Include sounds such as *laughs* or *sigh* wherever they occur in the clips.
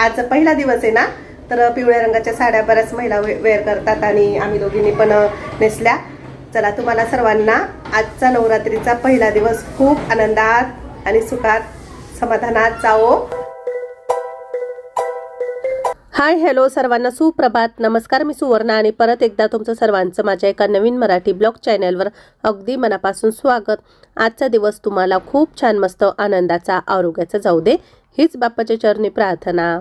आज पहिला दिवस आहे ना तर पिवळ्या रंगाच्या साड्या बऱ्याच महिला वे वेअर करतात आणि आम्ही दोघींनी पण नेसल्या. चला तुम्हाला सर्वांना आजचा नवरात्रीचा पहिला दिवस खूप आनंदात आणि सुखात समाधानात जाओ हाय हॅलो सर्वांना सुप्रभात. नमस्कार मी सुवर्णा आणि परत एकदा तुमचं सर्वांचं माझ्या एका नवीन मराठी ब्लॉग चॅनलवर अगदी मनापासून स्वागत. आजचा दिवस तुम्हाला खूप छान मस्त आनंदाचा आरोग्याचा जाऊ दे. हीच बाप्पाच्या चरणी प्रार्थना.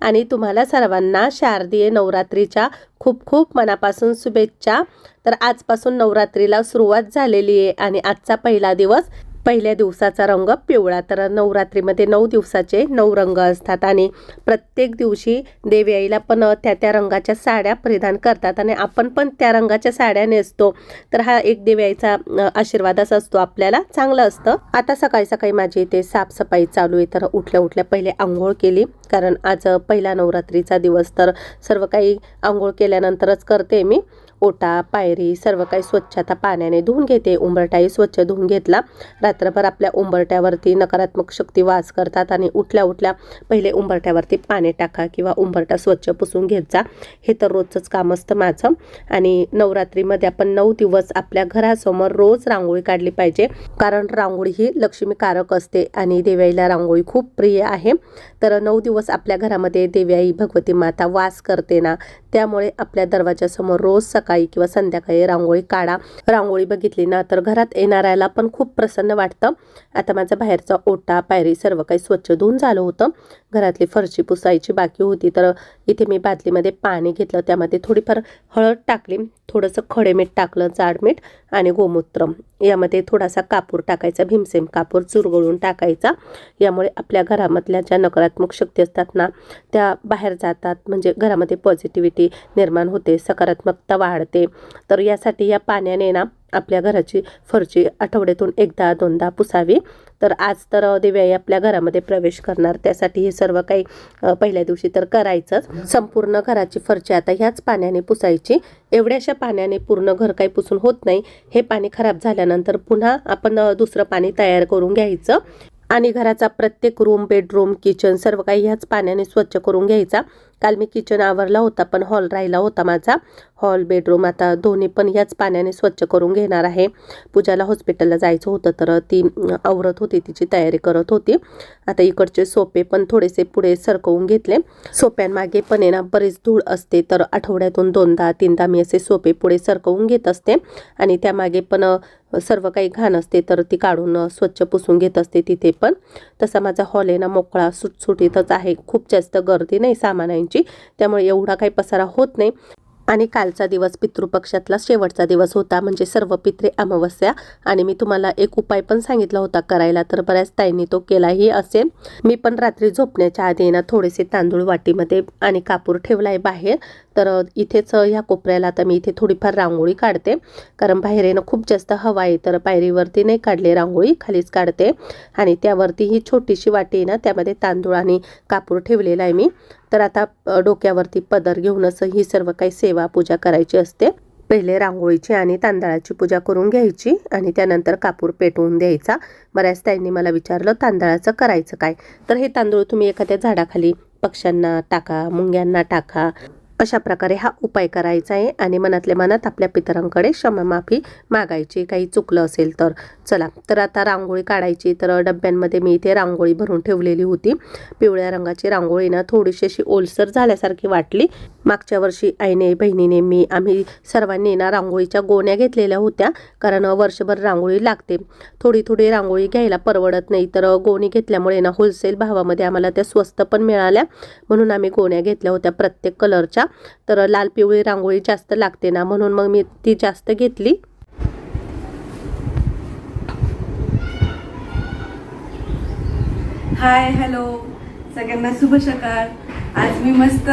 आणि तुम्हाला सर्वांना शारदीय नवरात्रीच्या खूप खूप मनापासून शुभेच्छा. तर आजपासून नवरात्रीला सुरुवात झालेली आहे आणि आजचा पहिला दिवस पहिल्या दिवसाचा रंग पिवळा तर नवरात्रीमध्ये नऊ दिवसाचे नऊ रंग असतात आणि प्रत्येक दिवशी देवी आईला पण त्या त्या रंगाच्या साड्या परिधान करतात आणि आपण पण त्या रंगाच्या साड्या नेसतो. तर हा एक देवी आईचा आशीर्वादच असतो आपल्याला. चांगलं असतं. आता सकाळी सकाळी माझी इथे साफसफाई चालू आहे तर उठल्या उठल्या पहिले आंघोळ केली कारण आज पहिला नवरात्रीचा दिवस तर सर्व काही आंघोळ केल्यानंतरच करते मी. ओटा पायरी सर्व काही स्वच्छ आता पाण्याने धुवून घेते. उंबरटाही स्वच्छ धुवून घेतला. रात्रभर आपल्या उंबरट्यावरती नकारात्मक शक्ती वास करतात आणि उठल्या उठल्या पहिले उंबरट्यावरती पाणी टाका किंवा उंबरटा स्वच्छ पुसून घेत जा. हे तर रोजचंच काम असतं माझं. आणि नवरात्रीमध्ये आपण नऊ दिवस आपल्या घरासमोर रोज रांगोळी काढली पाहिजे. कारण रांगोळी ही लक्ष्मीकारक असते आणि देव्याईला रांगोळी खूप प्रिय आहे. तर नऊ दिवस आपल्या घरामध्ये देव्याई भगवती माता वास करते ना त्यामुळे आपल्या दरवाजासमोर रोज सकाळी किंवा संध्याकाळी रांगोळी काढा. रांगोळी बघितली ना तर घरात येणाऱ्याला पण खूप प्रसन्न वाटतं. आता माझा बाहेरचा ओटा पायरी सर्व काही स्वच्छ धुवून झालं होतं. घरातली फरशी पुसायची बाकी होती. तर इथे मी बादलीमध्ये पाणी घेतलं. त्यामध्ये थोडीफार हळद टाकली. थोडंसं खडे मीठ टाकलं जाड मीठ आणि गोमूत्र. यामध्ये थोडासा कापूर टाकायचा भीमसेम कापूर चुरगळून टाकायचा. यामुळे आपल्या घरामधल्या ज्या नकारात्मक शक्ती असतात ना त्या बाहेर जातात. म्हणजे घरामध्ये पॉझिटिव्हिटी निर्माण होते सकारात्मकता वाढते. तर यासाठी या पाण्याने ना आपल्या घराची फरची आठवड्यातून एकदा दोनदा पुसावी. तर आज तर देव्याई आपल्या घरामध्ये प्रवेश करणार. त्यासाठी हे सर्व काही पहिल्या दिवशी तर करायचंच. संपूर्ण घराची फरची आता ह्याच पाण्याने पुसायची. एवढ्याशा पाण्याने पूर्ण घर काही पुसून होत नाही. हे पाणी खराब झाल्यानंतर पुन्हा आपण दुसरं पाणी तयार करून घ्यायचं. आणि घराचा प्रत्येक रूम बेडरूम किचन सर्व काही ह्याच पाण्याने स्वच्छ करून घ्यायचा. काल मी किचन आवरला होता पण हॉल राहिला होता माझा. हॉल बेडरूम आता दोन्ही पण याच पाण्याने स्वच्छ करून घेणार आहे. पूजाला हॉस्पिटलला जायचं होतं तर ती आवरत होती तिची तयारी करत होती. आता इकडचे सोपे पण थोडेसे पुढे सरकवून घेतले. सोप्यांमागे पण आहे ना बरीच धूळ असते तर आठवड्यातून दोनदा तीनदा मी असे सोपे पुढे सरकवून घेत असते. आणि त्यामागे पण सर्व काही घाण असते तर ती काढून स्वच्छ पुसून घेत असते तिथे पण. तसा माझा हॉल आहे ना मोकळा सुटसुटीतच आहे. खूप जास्त गर्दी नाही सामानांची. त्यामुळे एवढा काही पसारा होत नाही. आणि कालचा दिवस पितृपक्षातला शेवटचा दिवस होता. म्हणजे सर्व पित्रे अमावस्या. आणि मी तुम्हाला एक उपाय पण सांगितला होता करायला. तर बऱ्याच ताईंनी तो केलाही असेल. मी पण रात्री झोपण्याच्या आधी ना थोडेसे तांदूळ वाटीमध्ये आणि कापूर ठेवला आहे बाहेर. तर इथेच ह्या कोपऱ्याला आता मी इथे थोडीफार रांगोळी काढते. कारण बाहेर खूप जास्त हवा आहे तर पायरीवरती नाही काढले रांगोळी खालीच काढते. आणि त्यावरती ही छोटीशी वाटी आहे ना त्यामध्ये तांदूळ आणि कापूर ठेवलेला आहे मी. तर आता डोक्यावरती पदर घेऊनच ही सर्व काही सेवा पूजा करायची असते. पहिले रांगोळीची आणि तांदळाची पूजा करून घ्यायची आणि त्यानंतर कापूर पेटवून द्यायचा. बऱ्याच ताईंनी मला विचारलं तांदळाचं करायचं काय? तर हे तांदूळ तुम्ही एखाद्या झाडाखाली पक्ष्यांना टाका मुंग्यांना टाका अशा प्रकारे हा उपाय करायचा आहे आणि मनातल्या मनात आपल्या पितरांकडे क्षमामाफी मागायची. काही चुकलं असेल तर चला. तर आता रांगोळी काढायची. तर डब्यांमध्ये मी इथे रांगोळी भरून ठेवलेली होती. पिवळ्या रंगाची रांगोळी ना थोडीशी अशी ओलसर झाल्यासारखी वाटली. मागच्या वर्षी आईने बहिणीने मी आम्ही सर्वांनी ना रांगोळीच्या गोण्या घेतलेल्या होत्या. कारण वर्षभर रांगोळी लागते. थोडी थोडी रांगोळी घ्यायला परवडत नाही. तर गोणी घेतल्यामुळे ना होलसेल भावामध्ये आम्हाला त्या स्वस्त पण मिळाल्या. म्हणून आम्ही गोण्या घेतल्या होत्या प्रत्येक कलरच्या तर लाल पिवळी रांगोळी जास्त लागते ना म्हणून मग मी ती जास्त घेतली. हाय हॅलो सगळ्यांना शुभ सकाळ. आज मी मस्त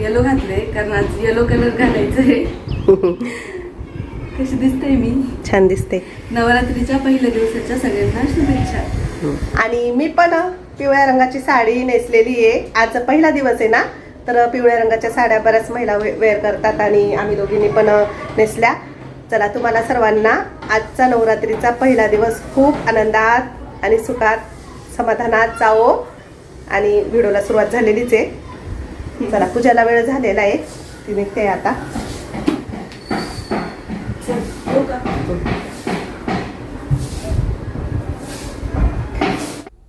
येलो घातले कारण आज येलो कलर घालायचं आहे. *laughs* कशी दिसते मी? छान दिसते. नवरात्रीच्या पहिल्या दिवसाच्या सगळ्यांना शुभेच्छा. आणि मी पण पिवळ्या रंगाची साडी नेसलेली आहे. आज पहिला दिवस आहे ना तर पिवळ्या रंगाच्या साड्या बऱ्याच महिला वे वेअर करतात आणि आम्ही दोघींनी पण नेसल्या. चला तुम्हाला सर्वांना आजचा नवरात्रीचा पहिला दिवस खूप आनंदात आणि सुखात समाधानात जावो. आणि व्हिडिओला सुरुवात झालेलीच आहे. चला पूजाला वेळ झालेला आहे. ती निघते आता.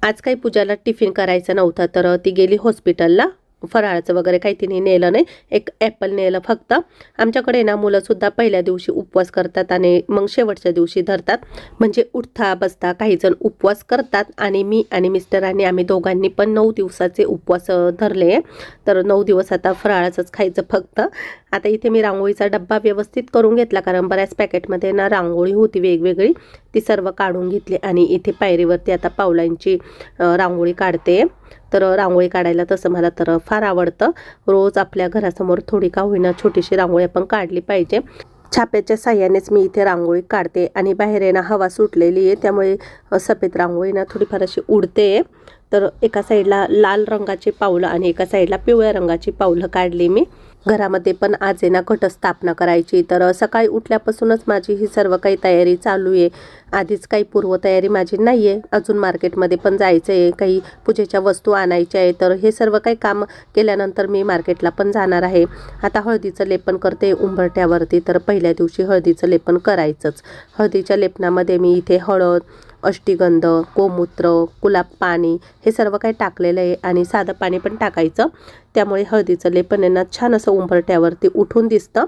आज काही पूजाला टिफिन करायचं नव्हतं तर ती गेली हॉस्पिटलला. फराळाचं वगैरे काही तिने नेलं नाही. एक ॲपल नेलं फक्त. आमच्याकडे ना मुलंसुद्धा पहिल्या दिवशी उपवास करतात आणि मग शेवटच्या दिवशी धरतात. म्हणजे उठता बसता काही जण उपवास करतात आणि मी आणि मिस्टरांनी आम्ही दोघांनी पण नऊ दिवसाचे उपवास धरले तर नऊ दिवस आता फराळाचंच खायचं फक्त. आता इथे मी रांगोळीचा डब्बा व्यवस्थित करून घेतला कारण बऱ्याच पॅकेटमध्ये ना रांगोळी होती वेगवेगळी. ती सर्व काढून घेतली आणि इथे पायरीवरती आता पावलांची रांगोळी काढते. तर रांगोळी काढायला तसं मला तर फार आवडतं. रोज आपल्या घरासमोर थोडी का होईना छोटीशी रांगोळी आपण काढली पाहिजे. छाप्याच्या साह्यानेच मी इथे रांगोळी काढते आणि बाहेर आहे ना हवा सुटलेली आहे त्यामुळे सफेद रांगोळी ना थोडीफार अशी उडते. तर एका साईडला लाल रंगाची पावलं आणि एका साईडला पिवळ्या रंगाची पावलं काढली मी. घरामध्ये पण आज आहे ना घटस्थापना करायची. तर सकाळी उठल्यापासूनच माझी ही सर्व काही तयारी चालू आहे. आधीच काही पूर्वतयारी माझी नाही आहे. अजून मार्केटमध्ये पण जायचं आहे. काही पूजेच्या वस्तू आणायच्या आहे तर हे सर्व काही काम केल्यानंतर मी मार्केटला पण जाणार आहे. आता हळदीचं लेपन करते उंबरट्यावरती तर पहिल्या दिवशी हळदीचं लेपन करायचंच. हळदीच्या लेपनामध्ये मी इथे हळद अष्टीगंध गोमूत्र गुलाब पाणी हे सर्व काही टाकलेलं आहे आणि साधं पाणी पण टाकायचं. त्यामुळे हळदीचं लेपन यांना छान असं उंबरट्यावरती उठून दिसतं.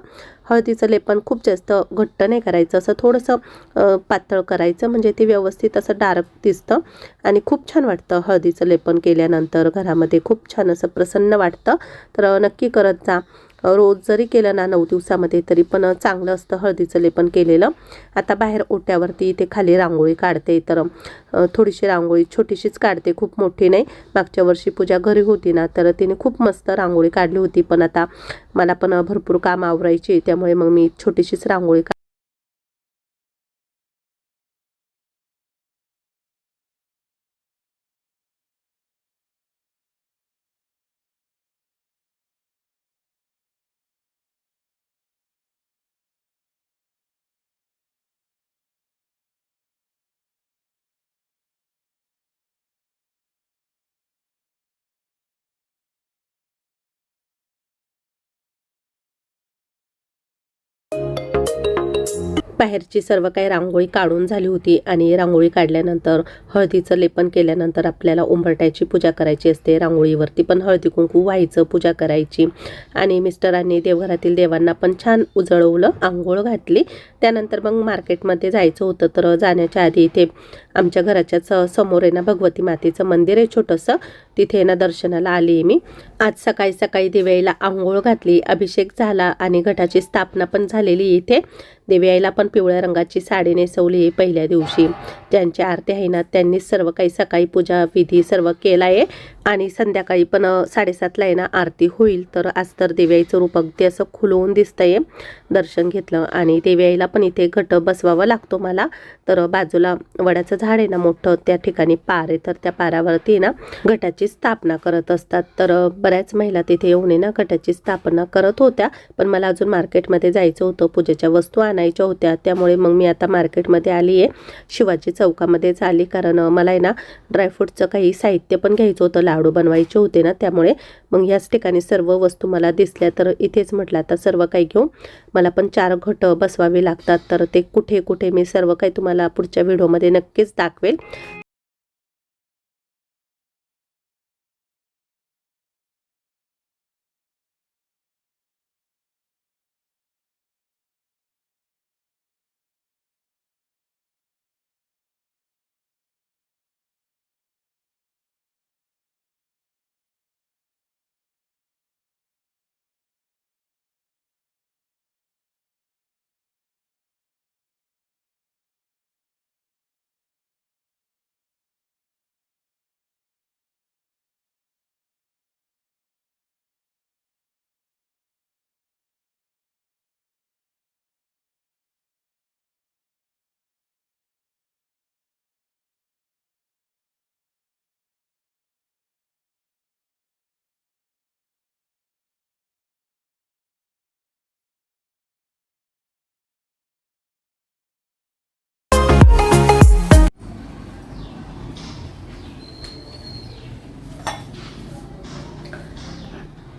हळदीचं लेपन खूप जास्त घट्ट नाही करायचं. असं थोडंसं पातळ करायचं म्हणजे ते व्यवस्थित असं डार्क दिसतं आणि खूप छान वाटतं हळदीचं लेपन केल्यानंतर. घरामध्ये खूप छान असं प्रसन्न वाटतं. तर नक्की करत जा. रोज जरी केलं ना नऊ दिवसामध्ये तरी पण चांगलं असतं हळदीचं लेपन केलेलं. आता बाहेर ओट्यावरती इथे खाली रांगोळी काढते तर थोडीशी रांगोळी छोटीशीच काढते खूप मोठी नाही. मागच्या वर्षी पूजा घरी होती ना तर तिने खूप मस्त रांगोळी काढली होती. पण आता मला पण भरपूर काम आवरायची त्यामुळे मग मी छोटीशीच रांगोळी बाहेरची सर्व काही रांगोळी काढून झाली होती आणि रांगोळी काढल्यानंतर हळदीचं लेपन केल्यानंतर आपल्याला उंबरट्याची पूजा करायची असते. रांगोळीवरती पण हळदी कुंकू व्हायचं पूजा करायची. आणि मिस्टरांनी देवघरातील देवांना पण छान उजळवलं आंघोळ घातली. त्यानंतर मग मार्केटमध्ये जायचं होतं तर जाण्याच्या आधी इथे आमच्या घराच्याच समोर आहे ना भगवती मातेचं मंदिर आहे छोटंसं. तिथे ना दर्शनाला आली मी. आज सकाळी सकाळी दिवाळीला आंघोळ घातली अभिषेक झाला आणि घटाची स्थापना पण झालेली आहे इथे. दिव्याईला पण पिवळ्या रंगाची साडी नेसवली आहे पहिल्या दिवशी. ज्यांची आरती आहे ना त्यांनी सर्व काही सकाळी पूजा विधी सर्व केला आहे आणि संध्याकाळी पण साडेसातला आहे ना आरती होईल. तर आज तर देव्याईचं रूप अगदी असं खुलवून दिसतंय. दर्शन घेतलं आणि देव्याईला पण इथे घट बसवावा लागतो मला. तर बाजूला वडाचं झाड आहे ना मोठं त्या ठिकाणी पार आहे. तर त्या पारावरती ना घटाची स्थापना करत असतात. तर बऱ्याच महिला तिथे येऊन ना घटाची स्थापना करत होत्या. पण मला अजून मार्केटमध्ये जायचं होतं पूजेच्या वस्तू आणायच्या होत्या. त्यामुळे मग मी आता मार्केटमध्ये आली आहे शिवाजी चौकामध्येच आली कारण मला आहे ना ड्रायफ्रूटचं काही साहित्य पण घ्यायचं होतं लाडू बनवायचे होते ना. त्यामुळे मग ह्याच ठिकाणी सर्व वस्तू मला दिसल्या. तर इथेच म्हटलं आता सर्व काही घेऊन मला पण चार घट बसवावे लागतात. तर ते कुठे कुठे मी सर्व काही तुम्हाला पुढच्या व्हिडिओमध्ये नक्कीच दाखवेल.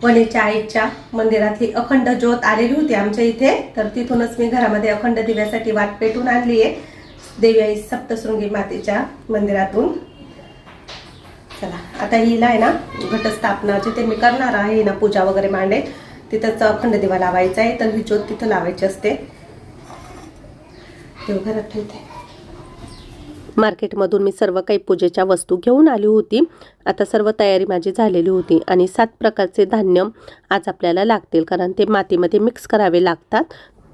वणीच्या आईच्या मंदिरातली अखंड ज्योत आलेली होती आमच्या इथे. तर तिथूनच मी घरामध्ये अखंड दिव्यासाठी वाट पेटून आणली आहे. देवी आई सप्तशृंगी मातेच्या मंदिरातून. चला आता हिला आहे ना घटस्थापना जिथे मी करणार आहे. ना पूजा वगैरे मांडे तिथंच अखंड दिवा लावायचा आहे. तर ही ज्योत तिथं लावायची असते. देवघरात ठेवते. मार्केटमधून मी सर्व काही पूजेच्या वस्तू घेऊन आली होती. आता सर्व तयारी माझी झालेली होती आणि सात प्रकारचे धान्य आज आपल्याला लागतील कारण ते मातीमध्ये मिक्स करावे लागतात.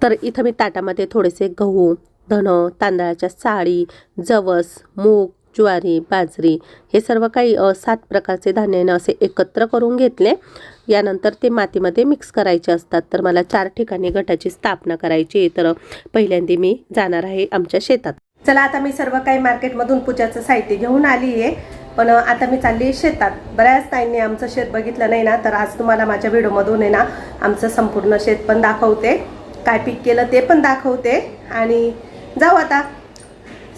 तर इथं मी ताटामध्ये थोडेसे गहू धण तांदळाच्या साळी जवस मूग ज्वारी बाजरी हे सर्व काही सात प्रकारचे धान्यानं असे एकत्र करून घेतले. यानंतर ते मातीमध्ये मिक्स करायचे असतात. तर मला चार ठिकाणी गटाची स्थापना करायची आहे. तर पहिल्यांदा मी जाणार आहे आमच्या शेतात. चला आता मी सर्व काही मार्केटमधून पूजाचं साहित्य घेऊन आली आहे पण आता मी चालली आहे शेतात. बऱ्याच ताईंनी आमचं शेत बघितलं नाही ना तर आज तुम्हाला माझ्या व्हिडिओमधून आहे ना आमचं संपूर्ण शेत पण दाखवते. काय पीक केलं ते पण दाखवते. आणि जाऊ आता.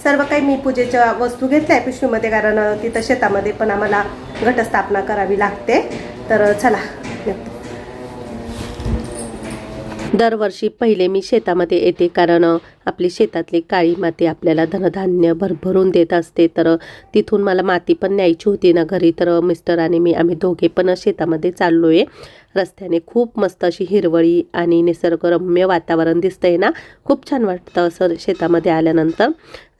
सर्व काही मी पूजेच्या वस्तू घेतल्या आहे पिशवीमध्ये कारण तिथं शेतामध्ये पण आम्हाला घटस्थापना करावी लागते. तर चला निघतो. दरवर्षी पहिले मी शेतामध्ये येते कारण आपली शेतातली काळी माती आपल्याला धनधान्य भरभरून देत असते. तर तिथून मला माती पण न्यायची होती ना घरी. तर मिस्टर आणि मी आम्ही दोघे पण शेतामध्ये चाललो आहे रस्त्याने खूप मस्त अशी हिरवळी आणि निसर्गरम्य वातावरण दिसतंय ना. खूप छान वाटतं असं शेतामध्ये आल्यानंतर.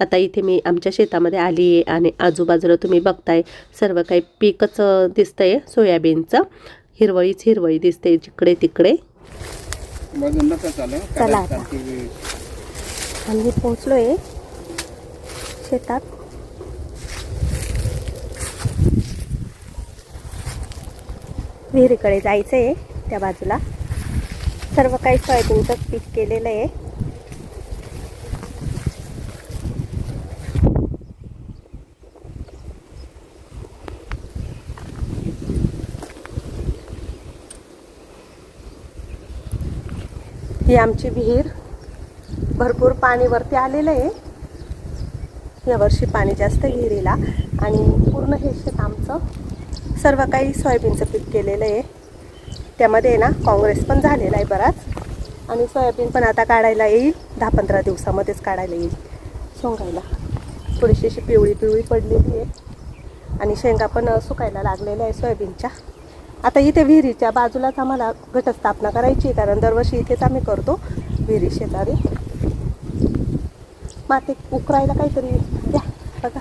आता इथे मी आमच्या शेतामध्ये आली आहे आणि आजूबाजूला तुम्ही बघताय सर्व काही पीकच दिसतंय सोयाबीनचं. हिरवळीच हिरवळी दिसते जिकडे तिकडे चालू आता. आम्ही पोहोचलो आहे शेतात. विहिरीकडे जायचं आहे त्या बाजूला. सर्व काही सोयाबीनचं पीक केलेलं आहे. ही आमची विहीर भरपूर पाणी वरती आलेलं आहे. यावर्षी पाणी जास्त विहिरीला आणि पूर्ण हे शेत आमचं सर्व काही सोयाबीनचं पीक केलेलं आहे. त्यामध्ये आहे ना काँग्रेस पण झालेला आहे बराच. आणि सोयाबीन पण आता काढायला येईल. दहा पंधरा दिवसामध्येच काढायला येईल. सोंगायला थोडीशी अशी पिवळी पिवळी पडलेली आहे. आणि शेंगा पण सुकायला लागलेल्या आहे सोयाबीनच्या. आता इथे विहिरीच्या बाजूलाच आम्हाला घटस्थापना करायची आहे कारण दरवर्षी इथेच आम्ही करतो विहिरी शेजारी. माती उकरायला काहीतरी द्या बघा.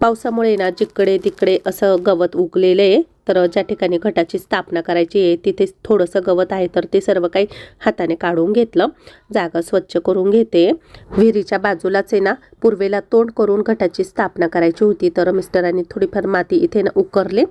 पावसामुळे ना जिकडे तिकडे असं गवत उगलेलं आहे. तर ज्या ठिकाणी घटाची स्थापना करायची आहे तिथे थोडंसं गवत आहे तर ते सर्व काही हाताने काढून घेतलं. जागा स्वच्छ करून घेते. विहिरीच्या बाजूलाच आहे ना पूर्वेला तोंड करून घटाची स्थापना करायची होती तर मिस्टरांनी थोडीफार माती इथे ना उकरली.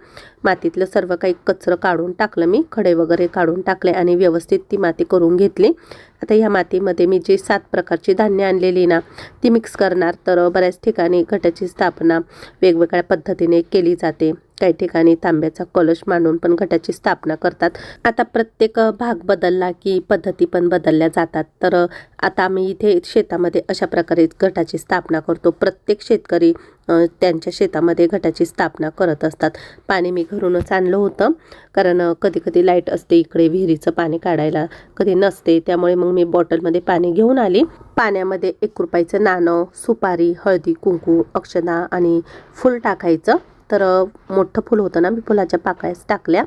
मातीतलं सर्व काही कचरं काढून टाकलं मी खडे वगैरे काढून टाकले आणि व्यवस्थित ती माती करून घेतली. आता ह्या मातीमध्ये मी जे सात प्रकारची धान्य आणलेली ना ती मिक्स करणार. तर बऱ्याच ठिकाणी घटाची स्थापना वेगवेगळ्या पद्धतीने केली जाते. काही ठिकाणी तांब्याचा कलश मांडून पण घटाची स्थापना करतात. आता प्रत्येक भाग बदलला की पद्धती पण बदलल्या जातात. तर आता आम्ही इथे शेतामध्ये अशा प्रकारे घटाची स्थापना करतो. प्रत्येक शेतकरी त्यांच्या शेतामध्ये घटाची स्थापना करत असतात. पाणी मी घरूनच आणलं होतं. कारण कधी कधी लाइट असते इकडे विहिरीचं पाणी काढायला कधी नसते. त्यामुळे मग मी बॉटलमध्ये पाणी घेऊन आली. पाण्यामध्ये एक रुपयाचं नाणं सुपारी हळदी कुंकू अक्षदा आणि फुल टाकायचं. तर मोठं फुल होतं ना मी फुलाच्या पाकळ्याच टाकल्या.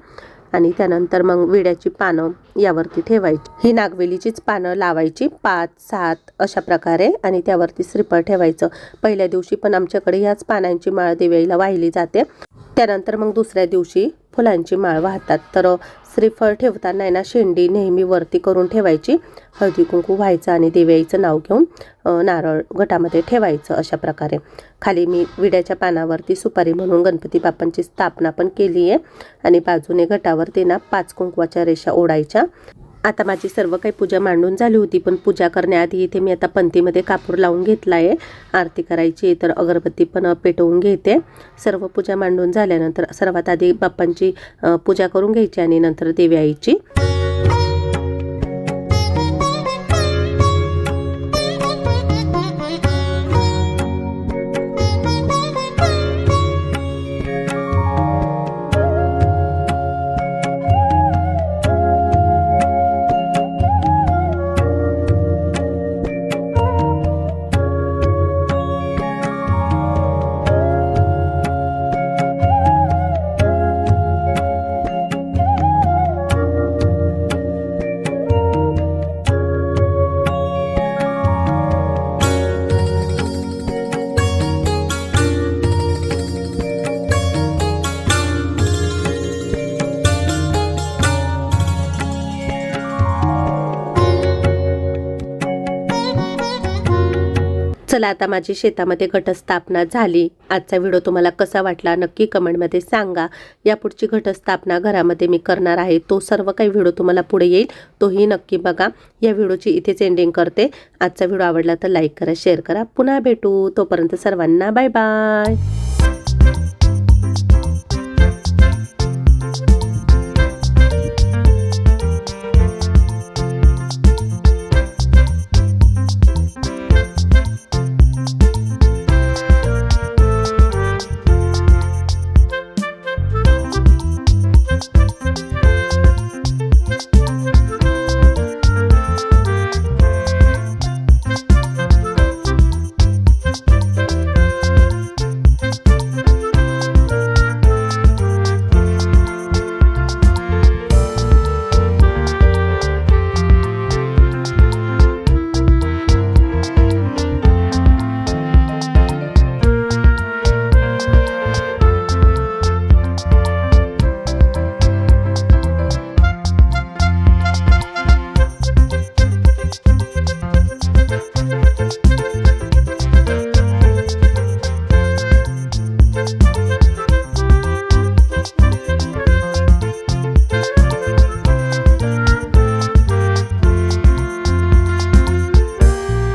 आणि त्यानंतर मग विड्याची पानं यावरती ठेवायची. ही नागवेलीचीच पानं लावायची पाच सात अशा प्रकारे आणि त्यावरती श्रीफळ ठेवायचं. पहिल्या दिवशी पण आमच्याकडे ह्याच पानांची माळ देवीला वाहिली जाते. त्यानंतर मग दुसऱ्या दिवशी फुलांची माळ वाहतात. तर श्रीफळ ठेवताना आहे ना शेंडी नेहमी वरती करून ठेवायची. हळदी कुंकू व्हायचं आणि देव्याईचं नाव घेऊन नारळ घटामध्ये ठेवायचं अशा प्रकारे. खाली मी विड्याच्या पानावरती सुपारी म्हणून गणपती बाप्पांची स्थापना पण केली आहे आणि बाजूने घटावरती ना पाच कुंकवाच्या रेषा ओढायच्या. आता माझी सर्व काही पूजा मांडून झाली होती पण पूजा करण्याआधी इथे मी आता पंथीमध्ये कापूर लावून घेतला आहे आरती करायची आहे तर अगरबत्ती पण पेटवून घेते. सर्व पूजा मांडून झाल्यानंतर सर्वात आधी बाप्पांची पूजा करून घ्यायची आणि नंतर देवी आईची. चला आता माझी शेतामध्ये घटस्थापना झाली. आजचा व्हिडिओ तुम्हाला कसा वाटला नक्की कमेंटमध्ये सांगा. यापुढची घटस्थापना घरामध्ये मी करणार आहे. तो सर्व काही व्हिडिओ तुम्हाला पुढे येईल. तोही नक्की बघा. या व्हिडिओची इथेच एंडिंग करते. आजचा व्हिडिओ आवडला तर लाईक करा शेअर करा. पुन्हा भेटू. तोपर्यंत सर्वांना बाय बाय